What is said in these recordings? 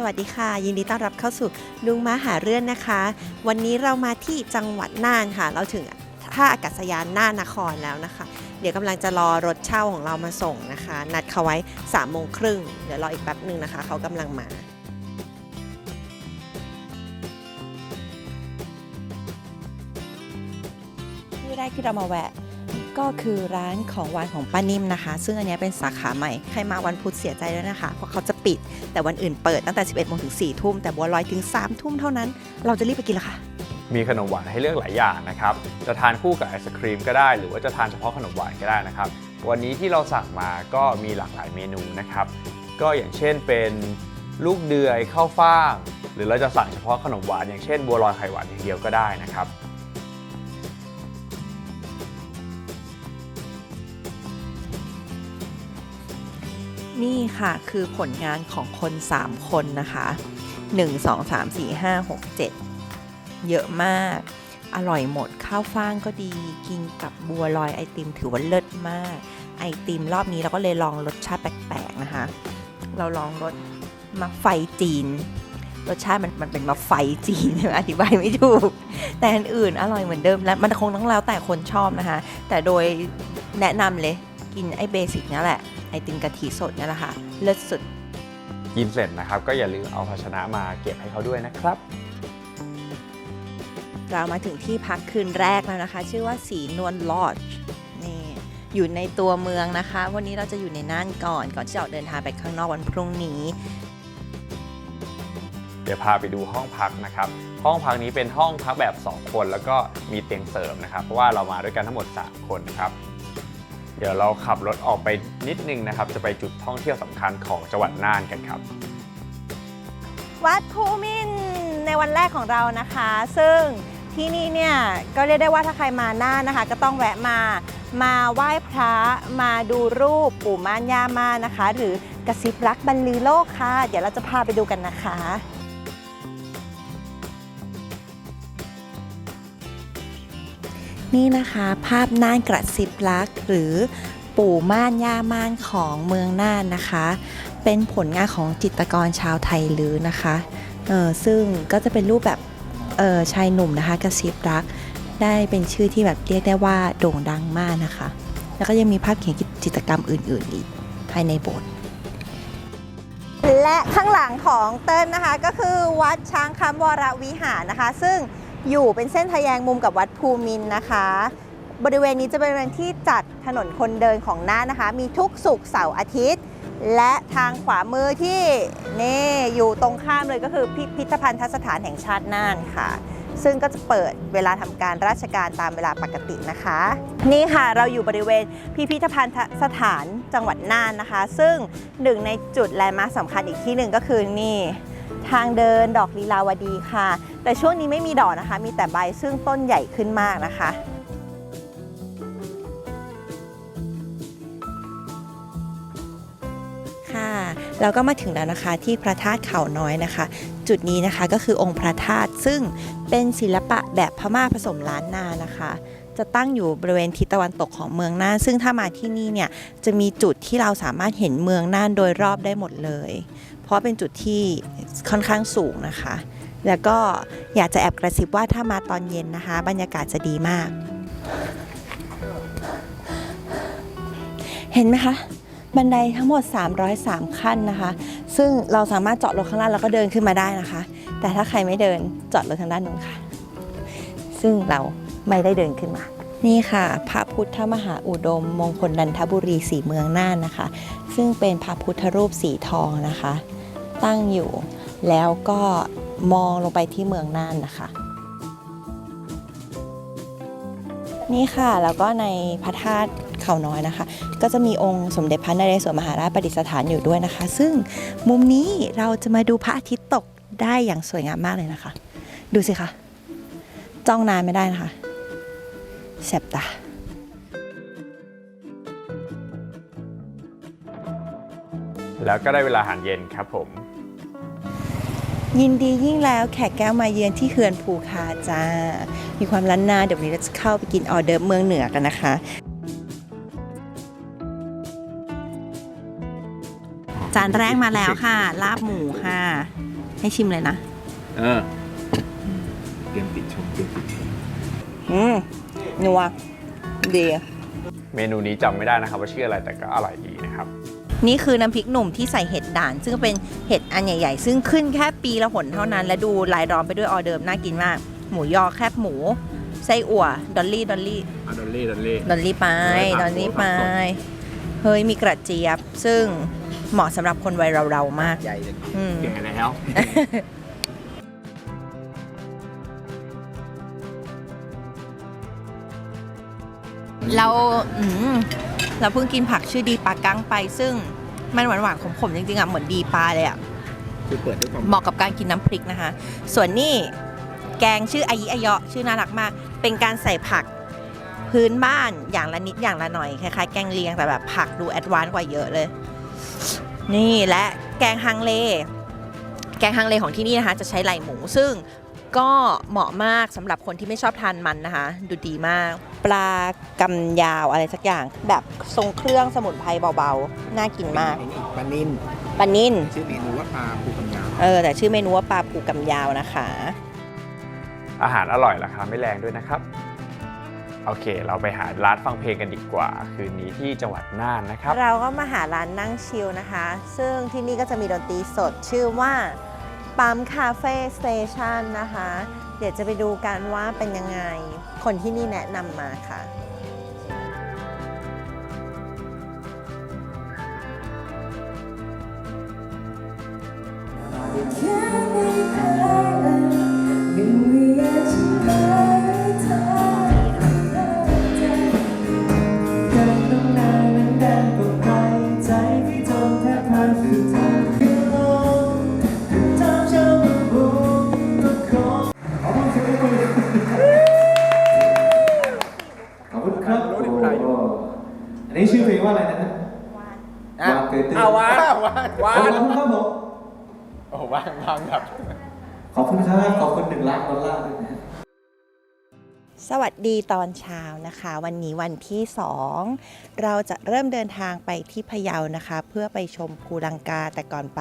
สวัสดีค่ะ ยินดีต้อนรับเข้าสู่ลุงมาหาเรื่องนะคะ วันนี้เรามาที่จังหวัดน่านค่ะ เราถึงท่าอากาศยานน่านนครแล้วนะคะ เดี๋ยวกำลังจะรอรถเช่าของเรามาส่งนะคะ นัดเขาไว้3ามโมงครึ่งเดี๋ยวรออีกแป๊บหนึ่งนะคะ เขากำลังมาที่แรกที่เรามาแวะ ก็คือร้านของหวานของป้านิ่มนะคะ ซึ่งอันนี้เป็นสาขาใหม่ ใครมาวันพุธเสียใจด้วยนะคะ เพราะเขาจะปิด แต่วันอื่นเปิดตั้งแต่ 11โมงถึง4ทุ่ม แต่บัวลอยถึง3ทุ่มเท่านั้น เราจะรีบไปกินละค่ะ มีขนมหวานให้เลือกหลายอย่างนะครับ จะทานคู่กับไอศครีมก็ได้ หรือว่าจะทานเฉพาะขนมหวานก็ได้นะครับ วันนี้ที่เราสั่งมาก็มีหลากหลายเมนูนะครับ ก็อย่างเช่นเป็นลูกเดือยข้าวฟ่าง หรือเราจะสั่งเฉพาะขนมหวานอย่างเช่นบัวลอยไข่หวานอย่างเดียวก็ได้นะครับ นี่ค่ะคือผลงานของคน 3 คนนะคะ 1 2 3 4 5 6 7 เยอะมาก อร่อยหมดข้าวฟ่างก็ดี กินกับบัวลอยไอติมถือว่าเลิศมาก ไอติมรอบนี้เราก็เลยลองรสชาติแปลกๆนะคะ เราลองรสมาไฟจีน รสชาติมันมันเป็นมาไฟจีนอธิบายไม่ถูก แต่อันอื่นอร่อยเหมือนเดิมและมันคงต้องแล้วแต่คนชอบนะคะ แต่โดยแนะนำเลยกินไอเบสิกนี่แหละ ไอติมกะทิสดนี่แหละค่ะเลิศสุด กินเสร็จนะครับ ก็อย่าลืมเอาภาชนะมาเก็บให้เขาด้วยนะครับ เรามาถึงที่พักคืนแรกแล้วนะคะ ชื่อว่าสีนวลลอดนี่อยู่ในตัวเมืองนะคะ วันนี้เราจะอยู่ในน่านก่อนก่อนที่จะออกเดินทางไปข้างนอกวันพรุ่งนี้ เดี๋ยวพาไปดูห้องพักนะครับ ห้องพักนี้เป็นห้องพักแบบ 2 คน แล้วก็มีเตียงเสริมนะครับ เพราะว่าเรามาด้วยกันทั้งหมด 3 คนนะครับ เดี๋ยวเราขับรถออกไปนิดนึงนะครับ จะไปจุดท่องเที่ยวสำคัญของจังหวัดน่านกันครับ วัดภูมินทร์ในวันแรกของเรานะคะ ซึ่งที่นี่เนี่ยก็เรียกได้ว่าถ้าใครมาน่านนะคะ ก็ต้องแวะมามาไหว้พระมาดูรูปปู่ม่านย่ามานะคะ หรือกระซิบรักบรรลือโลกค่ะ เดี๋ยวเราจะพาไปดูกันนะคะ นี่นะคะภาพน่านกระซิบรักหรือปู่ม่านย่าม่านของเมืองน่านนะคะ เป็นผลงานของจิตรกรชาวไทยลือนะคะเออซึ่งก็จะเป็นรูปแบบเออชายหนุ่มนะคะกระซิบรักได้เป็นชื่อที่แบบเรียกได้ว่าโด่งดังมากนะคะ แล้วก็ยังมีภาพเขียนจิตรกรรมอื่น ๆ อีกภายในโบสถ์และข้างหลังของเติ้ลนะคะก็คือวัดช้างคำวรวิหารนะคะ ซึ่ง อยู่เป็นเส้นทะแยงมุมกับวัดภูมินนะคะ บริเวณนี้จะเป็นบริเวณที่จัดถนนคนเดินของน่านนะคะ มีทุกศุกร์เสาร์อาทิตย์ และทางขวามือที่นี่อยู่ตรงข้ามเลยก็คือพิพิธภัณฑสถานแห่งชาติน่านค่ะ ซึ่งก็จะเปิดเวลาทำการราชการตามเวลาปกตินะคะ นี่ค่ะเราอยู่บริเวณพิพิธภัณฑสถานจังหวัดน่านนะคะ ซึ่งหนึ่งในจุดแลนด์มาร์คสำคัญอีกที่หนึ่งก็คือนี่ ทางเดินดอกลีลาวดีค่ะ แต่ช่วงนี้ไม่มีดอกนะคะ มีแต่ใบซึ่งต้นใหญ่ขึ้นมากนะคะค่ะเราก็มาถึงแล้วนะคะที่พระธาตุเขาน้อยนะคะ จุดนี้นะคะก็คือองค์พระธาตุซึ่งเป็นศิลปะแบบพม่าผสมล้านนานะคะ จะตั้งอยู่บริเวณทิศตะวันตกของเมืองน่าน ซึ่งถ้ามาที่นี่เนี่ยจะมีจุดที่เราสามารถเห็นเมืองน่านโดยรอบได้หมดเลย เพราะเป็นจุดที่ค่อนข้างสูงนะคะ แล้วก็อยากจะแอบกระซิบว่าถ้ามาตอนเย็นนะคะ บรรยากาศจะดีมาก เห็นไหมคะ บันไดทั้งหมด 303 ขั้นนะคะ ซึ่งเราสามารถจอดรถข้างล่างแล้วก็เดินขึ้นมาได้นะคะ แต่ถ้าใครไม่เดินจอดรถทางด้านนู้นค่ะ ซึ่งเราไม่ได้เดินขึ้นมานี่ค่ะ พระพุทธมหาอุดม มงคลนันทบุรีสีเมืองน่านนะคะ ซึ่งเป็นพระพุทธรูปสีทองนะคะ ตั้งอยู่ แล้วก็มองลงไปที่เมืองน่านนะคะ นี่ค่ะแล้วก็ในพระธาตุเขาน้อยนะคะ ก็จะมีองค์สมเด็จพระนเรศวรมหาราชประดิษฐานอยู่ด้วยนะคะ ซึ่งมุมนี้เราจะมาดูพระอาทิตย์ตกได้อย่างสวยงามมากเลยนะคะ ดูสิคะจ้องนานไม่ได้นะคะแสบตาแล้วก็ได้เวลาอาหารเย็นครับผม ยินดียิ่งแล้วแขกแก้วมาเยือนที่เฮือนภูคาจ้า มีความล้านนาเดี๋ยววันนี้เราจะเข้าไปกินออเดิร์ฟเมืองเหนือกันนะคะ จานแรกมาแล้วค่ะ ลาบหมูค่ะ ให้ชิมเลยนะ เออเตรียมติดชมเตรียมติดชมอืมนัวดี เมนูนี้จำไม่ได้นะครับว่าชื่ออะไรแต่ก็อร่อยดี นะครับนี่คือน้ำพริกหนุ่มที่ใส่เห็ดด่าน ซึ่งเป็นเห็ดอันใหญ่ๆ ซึ่งขึ้นแค่ปีละหนเท่านั้น และดูรายล้อมไปด้วยออเดิร์ฟน่ากินมาก หมูยอแคบหมู ไส้อั่วดอลลี่ดอลลี่อะดอลลี่ดอลลี่ดอลลี่ไปเออดผัอกลลี่ผัไปกสดเฮ้ยมีกระเจี๊ยบ ซึ่งเหมาะสำหรับคนวัยเราๆมาก ใหญ่เลยอืม แก่แล้ว เราอืม เราเพิ่งกินผักชื่อดีปลากังไป ซึ่งมันหวานๆขมๆจริงๆอะเหมือนดีปลาเลยอะคือเปิดด้วยความเหมาะกับการกินน้ำพริกนะคะ ส่วนนี่แกงชื่ออายิอายะชื่อน่ารักมาก เป็นการใส่ผักพื้นบ้านอย่างละนิดอย่างละหน่อยคล้ายๆแกงเลียงแต่แบบผักดูแอดวานซ์กว่าเยอะเลย นี่และแกงฮังเล แกงฮังเลของที่นี่นะคะ จะใช้ไหล่หมู ซึ่ง ก็เหมาะมากสำหรับคนที่ไม่ชอบทานมันนะคะ ดูดีมาก ปลากำยาวอะไรสักอย่าง แบบทรงเครื่องสมุนไพรเบาๆ น่ากินมากไอ้นี่ปลานินปลานิ่นชื่อเมนูว่าปลาปูกำยาวเออแต่ชื่อเมนูว่าปลาปูกำยาวนะคะ อาหารอร่อยราคาไม่แรงด้วยนะครับ โอเค เราไปหาร้านฟังเพลงกันดีกว่า คืนนี้ที่จังหวัดน่านนะครับ เราก็มาหาร้านนั่งชิลนะคะ ซึ่งที่นี่ก็จะมีดนตรีสดชื่อว่า ปั๊มคาเฟ่สเตชันนะคะ เดี๋ยวจะไปดูกันว่าเป็นยังไง คนที่นี่แนะนำมาค่ะข ขอบคุณครับผมโอ้วางวางแบบขอบคุณครับขอบคุณหนึ่งล้านดอลลาร์ด้วยนะฮะสวัสดีตอนเช้านะคะ วันนี้วันที่ 2 เราจะเริ่มเดินทางไปที่พะเยานะคะ เพื่อไปชมภูลังกาแต่ก่อนไป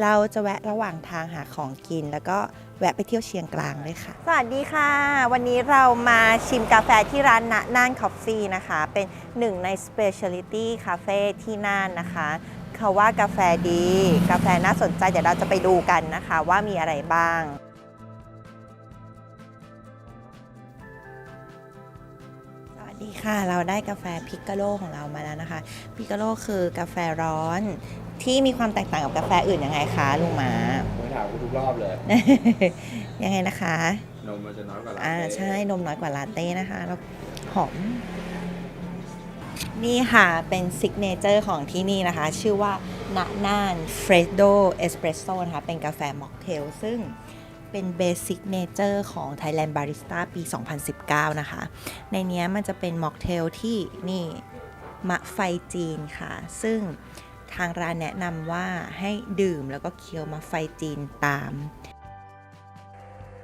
เราจะแวะระหว่างทางหาของกิน แล้วก็แวะไปเที่ยวเชียงกลางด้วยค่ะ สวัสดีค่ะ วันนี้เรามาชิมกาแฟที่ร้านณน่านคอฟฟี่นะคะ เป็นหนึ่งใน Specialty Cafe ที่น่านนะคะ เขาว่ากาแฟดี กาแฟน่าสนใจ เดี๋ยวเราจะไปดูกันนะคะว่ามีอะไรบ้างสวัสดีค่ะ เราได้กาแฟพิกาโลของเรามาแล้วนะคะ พิกาโลคือกาแฟร้อนที่มีความแตกต่างกับกาแฟอื่นยังไงคะลุงหมาผมถามคุณทุกรอบเลย ยังไงนะคะ นมมันจะน้อยกว่าลาอ่าเต้ใช่นมน้อยกว่าลาเต้นะคะแล้วหอม นี่ค่ะ เป็นซิกเนเจอร์ของที่นี่นะคะ ชื่อว่านาน่านเฟรดโดเอสเปรสโซ่นะคะ เป็นกาแฟม็อกเทล ซึ่งเป็นเบสิกเนเจอร์ของ Thailand Barista ปี 2019 นะคะ ในนี้มันจะเป็นม็อกเทลที่นี่ มะไฟจีนค่ะ ซึ่งทางร้านแนะนำว่าให้ดื่มแล้วก็เคี้ยวมะไฟจีนตาม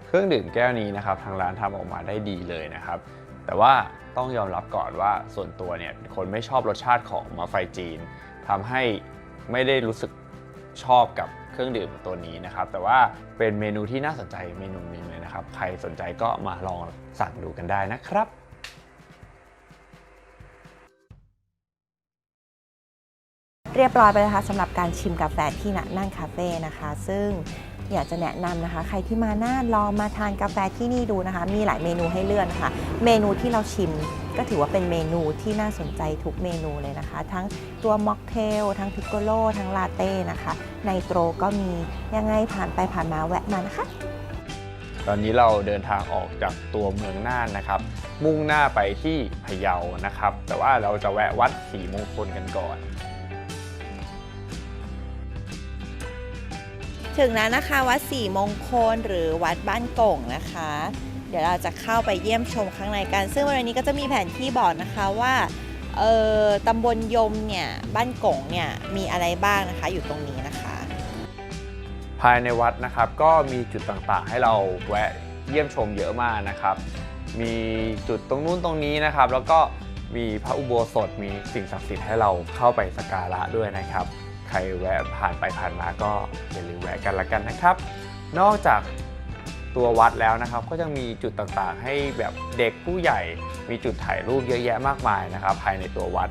เครื่องดื่มแก้วนี้นะครับ ทางร้านทำออกมาได้ดีเลยนะครับ แต่ว่า ต้องยอมรับก่อนว่าส่วนตัวเนี่ยเป็นคนไม่ชอบรสชาติของมาไฟจีนทำให้ไม่ได้รู้สึกชอบกับเครื่องดื่มตัวนี้นะครับ แต่ว่าเป็นเมนูที่น่าสนใจเมนูหนึงเลยนะครับ ใครสนใจก็มาลองสั่งดูกันได้นะครับเรียบร้อยไปแล้วนะคะสำหรับการชิมกาแฟที่ณน่นคาเฟ่นะคะ ซึ่ง อยากจะแนะนำนะคะ ใครที่มาน่านลองมาทานกาแฟที่นี่ดูนะคะ มีหลายเมนูให้เลือกนะคะ เมนูที่เราชิมก็ถือว่าเป็นเมนูที่น่าสนใจทุกเมนูเลยนะคะ ทั้งตัวม็อกเทลทั้งพิกโกโลทั้งลาเต้นะคะ ในโตรก็มียังไงผ่านไปผ่านมาแวะมานะคะ ตอนนี้เราเดินทางออกจากตัวเมืองน่านนะครับ มุ่งหน้าไปที่พะเยานะครับ แต่ว่าเราจะแวะวัดศรีมงคลกันก่อน ถึงแล้วนะคะวัดสี่มงคลหรือวัดบ้านโก่งนะคะ เดี๋ยวเราจะเข้าไปเยี่ยมชมข้างในกัน ซึ่งวันนี้ก็จะมีแผนที่บอกนะคะว่าเอ่อตำบลยมเนี่ยบ้านโก่งเนี่ยมีอะไรบ้างนะคะอยู่ตรงนี้นะคะ ภายในวัดนะครับก็มีจุดต่างๆ ให้เราแวะเยี่ยมชมเยอะมากนะครับ มีจุดตรงนู้นตรงนี้นะครับ แล้วก็มีพระอุโบสถมีสิ่งศักดิ์สิทธิ์ให้เราเข้าไปสักการะด้วยนะครับ รแวะผ่านไปผ่านมาก็อย่าลืมแวะกันละกันนะครับ นอกจากตัววัดแล้วนะครับ ก็ยังมีจุดต่างๆ ให้แบบเด็กผู้ใหญ่มีจุดถ่ายรูปเยอะแยะมากมายนะครับ ภายในตัววัด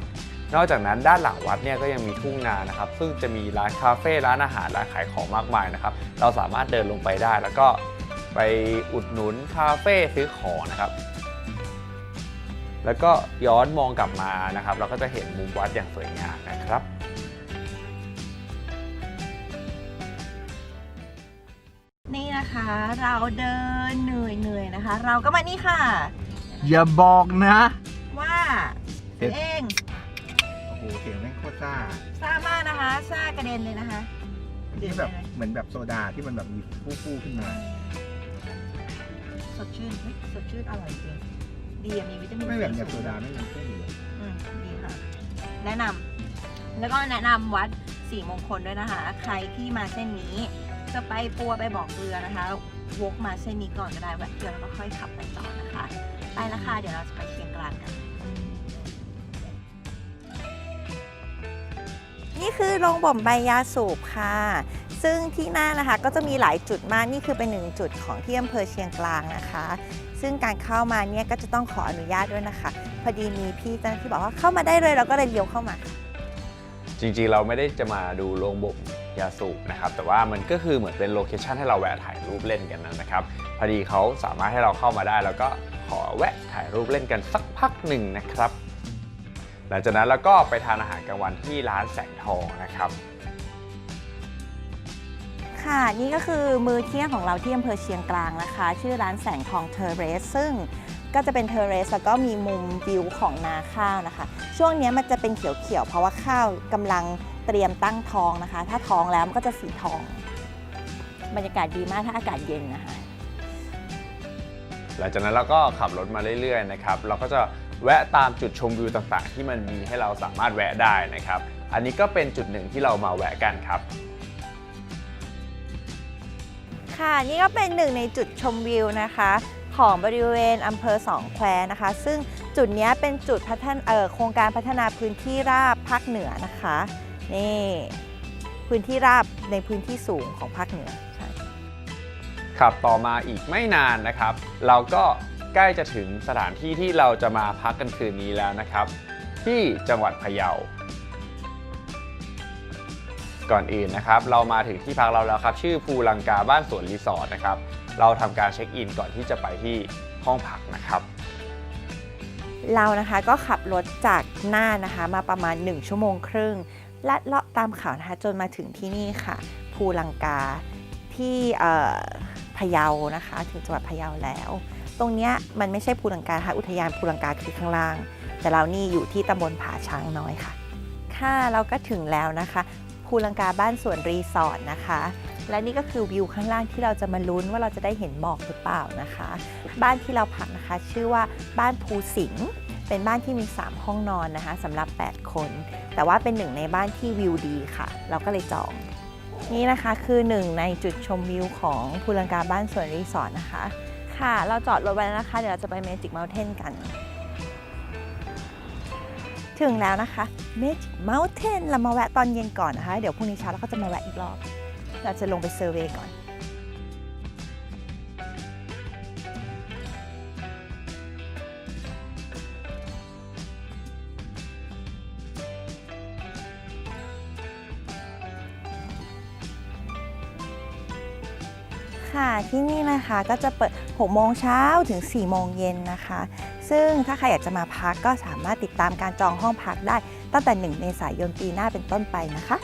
นอกจากนั้นด้านหลังวัดเนี่ยก็ยังมีทุ่งนานะครับ ซึ่งจะมีร้านคาเฟ่ร้านอาหารร้านขายของมากมายนะครับ เราสามารถเดินลงไปได้แล้วก็ไปอุดหนุนคาเฟ่ซื้อของนะครับ แล้วก็ย้อนมองกลับมานะครับ เราก็จะเห็นมุมวัดอย่างสวยงามนะครับ เราเดินเหนื่อยเหนื่อยๆนะคะ เราก็มานี่ค่ะ อย่าบอกนะ ว่าเสร็จเองโอ้โหเสียงแม่งโคตรซ่าซ่ามากนะคะซ่ากระเด็นเลยนะคะที่แบบเหมือนแบบโซดาที่มันแบบมีฟู่ๆขึ้นมา สดชื่นเฮ้ยสดชื่นอร่อยจริงดีอะมีวิตามินไม่แบบซีแบบโซสูงดาไม่มีเครื่องอยู่อืมดีค่ะ แนะนำแล้วก็แนะนำวัดสีมงคลด้วยนะคะ ใครที่มาเส้นนี้ จะไปปัวไปบอกเรือนะคะวกมาเส้นนี้ก่อนก็ได้แวะเรือแล้วก็ค่อยขับไปต่อนะคะ ไปละค่ะเดี๋ยวเราจะไปเชียงกลางกัน นี่คือโรงบ่มใบยาสูบค่ะ ซึ่งที่หน้านะคะก็จะมีหลายจุดมากนี่คือเป็นหนึ่งจุดของที่อำเภอเชียงกลางนะคะ ซึ่งการเข้ามาเนี่ยก็จะต้องขออนุญาตด้วยนะคะ พอดีมีพี่เจ้าหน้าที่บอกว่าเข้ามาได้เลยเราก็เลยเลี้ยวเข้ามา จริงๆเราไม่ได้จะมาดูโรงบ่ม ยาสูบนะครับแต่ว่ามันก็คือเหมือนเป็นโลเคชันให้เราแวะถ่ายรูปเล่นกันนะครับพอดีเขาสามารถให้เราเข้ามาได้ แล้วก็ขอแวะถ่ายรูปเล่นกันสักพักหนึ่งนะครับ หลังจากนั้นเราก็ไปทานอาหารกลางวันที่ร้านแสงทองนะครับ ค่ะนี่ก็คือมือเที่ยงของเราที่อำเภอเชียงกลางนะคะ ชื่อร้านแสงทองเทอร์เรสซึ่งก็จะเป็นเทอร์เรสแล้วก็มีมุมวิวของนาข้าวนะคะ ช่วงนี้มันจะเป็นเขียวๆเพราะว่าข้าวกำลัง เตรียมตั้งท้องนะคะ ถ้าท้องแล้วมันก็จะสีทอง บรรยากาศดีมากถ้าอากาศเย็นนะคะ หลังจากนั้นเราก็ขับรถมาเรื่อยๆนะครับ เราก็จะแวะตามจุดชมวิวต่างๆ ที่มันมีให้เราสามารถแวะได้นะครับ อันนี้ก็เป็นจุดหนึ่งที่เรามาแวะกันครับ ค่ะนี่ก็เป็นหนึ่งในจุดชมวิวนะคะ ของบริเวณอำเภอสองแควนะคะ ซึ่งจุดเนี้ยเป็นจุดพัฒนาเอ่อโครงการพัฒนาพื้นที่ราบภาคเหนือนะคะ นี่พื้นที่ราบในพื้นที่สูงของภาคเหนือใช่ขับต่อมาอีกไม่นานนะครับ เราก็ใกล้จะถึงสถานที่ที่เราจะมาพักกันคืนนี้แล้วนะครับ ที่จังหวัดพะเยา ก่อนอื่นนะครับ เรามาถึงที่พักเราแล้วครับ ชื่อภูลังกาบ้านสวนรีสอร์ทนะครับ เราทำการเช็คอินก่อนที่จะไปที่ห้องพักนะครับ เรานะคะก็ขับรถจากน่านนะคะ มาประมาณ 1 ชั่วโมงครึ่ง ลัดเลาะตามเขานะคะจนมาถึงที่นี่ค่ะ ภูลังกาที่พะเยานะคะถึงจังหวัดพะเยาแล้ว ตรงเนี้ยมันไม่ใช่ภูลังกาค่ะอุทยานภูลังกาคือข้างล่าง แต่เรานี่อยู่ที่ตำบลผาช้างน้อยค่ะ ค่ะเราก็ถึงแล้วนะคะภูลังกาบ้านสวนรีสอร์ทนะคะ และนี่ก็คือวิวข้างล่างที่เราจะมาลุ้นว่าเราจะได้เห็นหมอกหรือเปล่านะคะ บ้านที่เราพักนะคะ ชื่อว่าบ้านภูสิงห์ เป็นบ้านที่มี 3 ห้องนอนนะคะสำหรับ 8 คน แต่ว่าเป็นหนึ่งในบ้านที่วิวดีค่ะ เราก็เลยจอง นี่นะคะคือหนึ่งในจุดชมวิวของภูลังกาบ้านสวนรีสอร์ทนะคะ ค่ะ เราจอดรถไว้แล้วนะคะ เดี๋ยวเราจะไป Magic Mountain กัน ถึงแล้วนะคะ Magic Mountain เรามาแวะตอนเย็นก่อนนะคะ เดี๋ยวพรุ่งนี้เช้าเราก็จะมาแวะอีกรอบ เราจะลงไปเซอร์เวยก่อน ที่นี่นะคะก็จะเปิด 6 โมงเช้าถึง 4 โมงเย็นนะคะ ซึ่งถ้าใครอยากจะมาพักก็สามารถติดตามการจองห้องพักได้ตั้งแต่ 1 เมษายนปีหน้าเป็นต้นไปนะคะ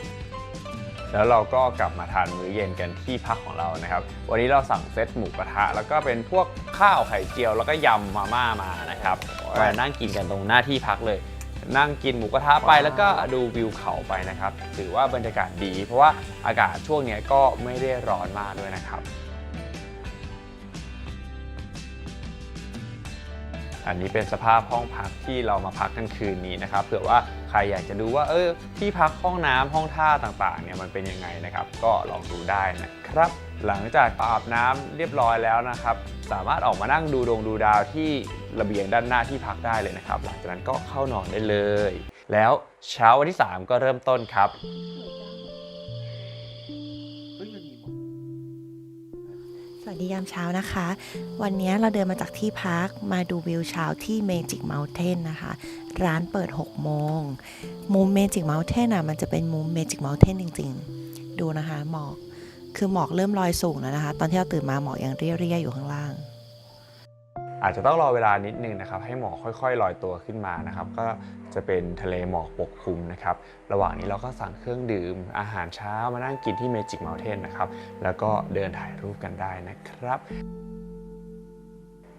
แล้วเราก็กลับมาทานมื้อเย็นกันที่พักของเรานะครับ วันนี้เราสั่งเซตหมูกระทะ แล้วก็เป็นพวกข้าวไข่เจียว แล้วก็ยำมาม่ามานะครับมานั่งกินกันตรงหน้าที่พักเลย นั่งกินหมูกระทะไปแล้วก็ดูวิวเขาไปนะครับ ถือว่าบรรยากาศดี เพราะว่าอากาศช่วงเนี้ยก็ไม่ได้ร้อนมากด้วยนะครับ อันนี้เป็นสภาพห้องพักที่เรามาพักกันคืนนี้นะครับเผื่อว่าใครอยากจะดูว่าเออที่พักห้องน้ำห้องท่าต่างๆเนี่ยมันเป็นยังไงนะครับ ก็ลองดูได้นะครับ หลังจากอาบน้ำเรียบร้อยแล้วนะครับ สามารถออกมานั่งดูดวงดูดาวที่ระเบียงด้านหน้าที่พักได้เลยนะครับ หลังจากนั้นก็เข้านอนได้เลย แล้วเช้าวันที่ 3 ก็เริ่มต้นครับ วัสดียามเช้านะคะ วันนี้เราเดินมาจากที่พักมาดูวิวเช้าที่ Magic Mountain นะคะ ร้านเปิด 6 โมง มุม Magic Mountain อะมันจะเป็นมุม Magic Mountain จริง ๆ ดูนะคะหมอก คือหมอกเริ่มลอยสูงแล้วนะคะ ตอนที่เราตื่นมาหมอกยังเรียๆอยู่ข้างล่าง อาจจะต้องรอเวลานิดนึงนะครับ ให้หมอกค่อย ๆ ลอยตัวขึ้นมานะครับ ก็ จะเป็นทะเลหมอกปกคลุมนะครับ ระหว่างนี้เราก็สั่งเครื่องดื่ม อาหารเช้ามานั่งกินที่เมจิกเมลเทนนะครับ แล้วก็เดินถ่ายรูปกันได้นะครับ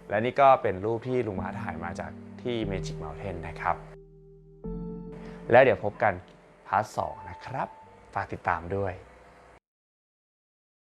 และนี่ก็เป็นรูปที่ลุงมาถ่ายมาจากที่เมจิกเมลเทนนะครับ แล้วเดี๋ยวพบกันพาร์ทสนะครับ ฝากติดตามด้วย